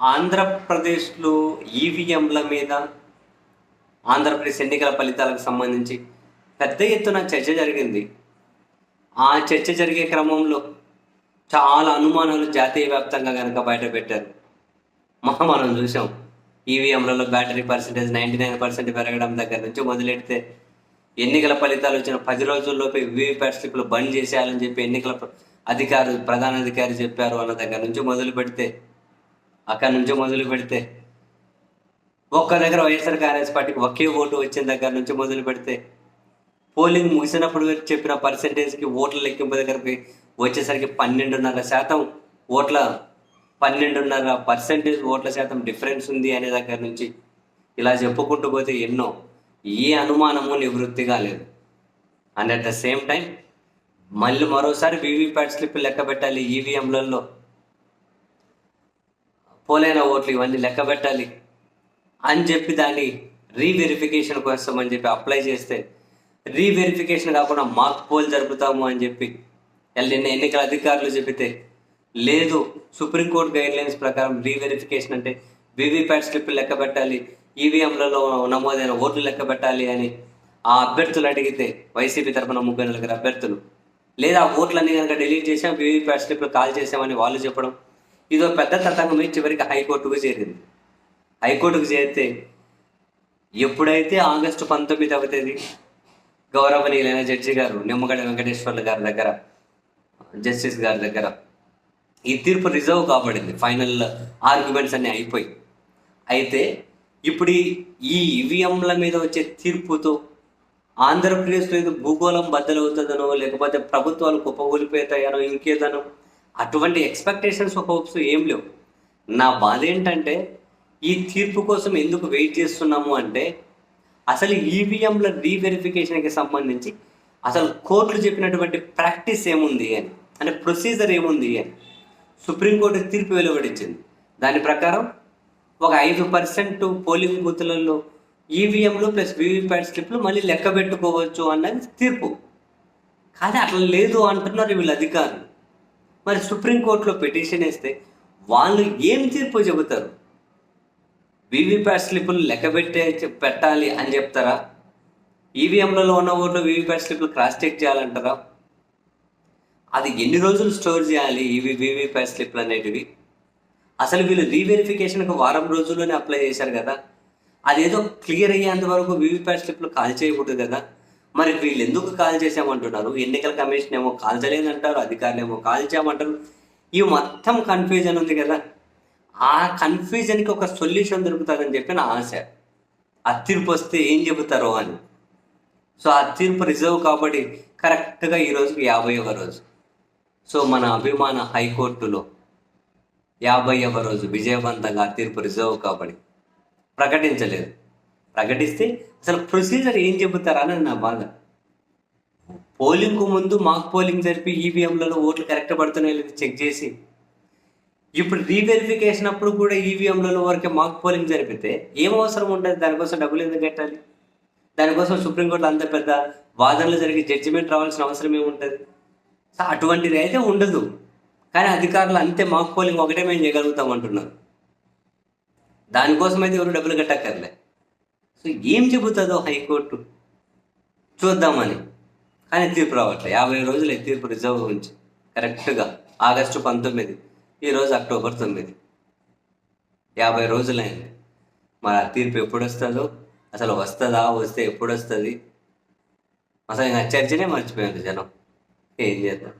ఆంధ్రప్రదేశ్లో ఈవీఎంల మీద ఆంధ్రప్రదేశ్ ఎన్నికల ఫలితాలకు సంబంధించి పెద్ద ఎత్తున చర్చ జరిగింది. ఆ చర్చ జరిగే క్రమంలో చాలా అనుమానాలు జాతీయ వ్యాప్తంగా కనుక బయట పెట్టారు. మహా మనం చూసాం ఈవీఎంలలో battery percentage ninety nine percent పెరగడం దగ్గర నుంచి మొదలెడితే ఎన్నికల ఫలితాలు వచ్చిన పది రోజుల్లోపే వీవీప్యాట్ స్లిప్లు బంద్ చేసేయాలని చెప్పి ఎన్నికల ప్ర- అధికారులు ప్రధాన అధికారి చెప్పారు అన్న దగ్గర నుంచి మొదలు పెడితే అక్కడి నుంచి మొదలు పెడితే. ఒక్క దగ్గర వైఎస్ఆర్ కాంగ్రెస్ పార్టీకి ఒకే ఓటు వచ్చిన దగ్గర నుంచి మొదలు పెడితే. పోలింగ్ ముగిసినప్పుడు చెప్పిన పర్సంటేజ్కి ఓట్ల లెక్కింపు దగ్గరికి వచ్చేసరికి పన్నెండున్నర శాతం ఓట్ల పన్నెండున్నర పర్సెంటేజ్ ఓట్ల శాతం డిఫరెన్స్ ఉంది అనే దగ్గర నుంచి ఇలా చెప్పుకుంటూ పోతే ఎన్నో. ఏ అనుమానము నివృత్తి కాలేదు and at the same time మళ్ళీ మరోసారి వీవీప్యాట్ స్లిప్ లెక్క పెట్టాలి ఈవీఎంలలో. పోలైన ఓట్లు ఇవన్నీ లెక్క పెట్టాలి అని చెప్పి దాన్ని రీవెరిఫికేషన్ కోసం అని చెప్పి అప్లై చేస్తే రీవెరిఫికేషన్ కాకుండా మాక్ పోల్ జరుపుతాము అని చెప్పి నిన్న ఎన్నికల అధికారులు చెబితే లేదు సుప్రీంకోర్టు గైడ్ లైన్స్ ప్రకారం రీవెరిఫికేషన్ అంటే వీవీప్యాట్ స్లిప్లు లెక్క పెట్టాలి ఈవీఎంలలో నమోదైన ఓట్లు లెక్క పెట్టాలి అని ఆ అభ్యర్థులు అడిగితే వైసీపీ తరఫున ముగ్గురు నలుగురు అభ్యర్థులు. లేదా ఆ ఓట్లన్నీ కనుక డిలీట్ చేసాం వీవీప్యాట్ స్లిప్లు కాల్ చేసామని వాళ్ళు చెప్పడం ఇదో పెద్ద తతంగమై చివరికి హైకోర్టుకు చేరింది. హైకోర్టుకు చేరితే ఎప్పుడైతే ఆగస్టు పంతొమ్మిదవ తేదీ గౌరవనీయులైన జడ్జి గారు నిమ్మగడ్డ వెంకటేశ్వర్లు గారి దగ్గర జస్టిస్ గారి దగ్గర ఈ తీర్పు రిజర్వ్ కాబడింది. ఫైనల్ ఆర్గ్యుమెంట్స్ అన్నీ అయిపోయి. అయితే ఇప్పుడు ఈ- ఈవీఎంల మీద వచ్చే తీర్పుతో ఆంధ్రప్రదేశ్లో ఏదో భూగోళం బద్దలవుతుందనో లేకపోతే ప్రభుత్వాలు కుప్పగూలిపోతాయనో ఇంకేదనో అటువంటి ఎక్స్పెక్టేషన్స్ హోప్స్ ఏం లేవు. నా బాధ ఏంటంటే ఈ తీర్పు కోసం ఎందుకు వెయిట్ చేస్తున్నాము అంటే అసలు ఈవీఎంల రీవెరిఫికేషన్కి సంబంధించి అసలు కోర్టులు చెప్పినటువంటి ప్రాక్టీస్ ఏముంది అని అంటే ప్రొసీజర్ ఏముంది అని సుప్రీంకోర్టు తీర్పు వెలువడించింది. దాని ప్రకారం ఒక ఐదు పర్సెంట్ పోలింగ్ బూత్లలో ఈవీఎంలు ప్లస్ వీవీప్యాట్ స్లిప్లు మళ్ళీ లెక్క పెట్టుకోవచ్చు అన్నది తీర్పు. కానీ అట్లా లేదు అంటున్నారు వీళ్ళ అధికారులు. మరి సుప్రీంకోర్టులో పిటిషన్ వేస్తే వాళ్ళు ఏం తీర్పు చెబుతారు? వీవీప్యాట్ స్లిప్పులు లెక్క పెట్టే పెట్టాలి అని చెప్తారా? ఈవీఎంలలో ఉన్న ఓట్లు వీవీప్యాట్ స్లిప్లు క్రాస్ చెక్ చేయాలంటారా? అది ఎన్ని రోజులు స్టోర్ చేయాలి ఇవి వీవీప్యాట్ స్లిప్లు అనేటివి? అసలు వీళ్ళు రీవెరిఫికేషన్కి వారం రోజుల్లోనే అప్లై చేశారు కదా. అదేదో క్లియర్ అయ్యేంత వరకు వీవీప్యాట్ స్లిప్లు కాల్ చేయకూడదు కదా. మరి వీళ్ళు ఎందుకు కాల్ చేసామంటున్నారు ఎన్నికల కమిషన్ ఏమో కాల్చలేదంటారు అధికారులు ఏమో కాల్ చేయమంటారు ఈ మొత్తం కన్ఫ్యూజన్ ఉంది కదా. ఆ కన్ఫ్యూజన్కి ఒక సొల్యూషన్ దొరుకుతుందని చెప్పి నా ఆశ. ఆ తీర్పు వస్తే ఏం చెబుతారో అని. సో ఆ తీర్పు రిజర్వ్ కాబట్టి కరెక్ట్గా ఈ యాభైవ రోజు. సో మన అభిమాన హైకోర్టులో యాభైవ రోజు విజయవంతంగా తీర్పు రిజర్వ్ కాబట్టి ప్రకటించలేదు. ప్రకటిస్తే అసలు ప్రొసీజర్ ఏం చెబుతారా అని నా బాధ. పోలింగ్కు ముందు మాక్ పోలింగ్ జరిపి ఈవీఎంలలో ఓట్లు కరెక్ట్ పడుతున్నాయో లేదో చెక్ చేసి. ఇప్పుడు రీవెరిఫికేషన్ అప్పుడు కూడా ఈవీఎంలలో వరకే మాక్ పోలింగ్ జరిపితే ఏం అవసరం ఉంటుంది దానికోసం డబ్బులు ఎందుకు కట్టాలి? దానికోసం సుప్రీంకోర్టులో అంత పెద్ద వాదనలు జరిగి జడ్జిమెంట్ రావాల్సిన అవసరం ఏముంటుంది సో అటువంటిది అయితే ఉండదు. కానీ అధికారులు అంతే మాక్ పోలింగ్ ఒకటే మేము చేయగలుగుతాం అంటున్నారు. దానికోసం అయితే ఎవరు డబ్బులు కట్టక్కర్లే. సో ఏం చెబుతుందో హైకోర్టు చూద్దామని. కానీ తీర్పు రావట్లే. యాభై రోజులు తీర్పు రిజర్వ్ ఉంచి కరెక్ట్గా ఆగస్టు పంతొమ్మిది ఈరోజు అక్టోబర్ తొమ్మిది. యాభై రోజులైంది మరి ఆ తీర్పు ఎప్పుడు వస్తుందో అసలు వస్తుందా వస్తే ఎప్పుడు వస్తుంది అసలు ఇంకా చర్చనే మర్చిపోయారు జనం. ఏం చేద్దాం?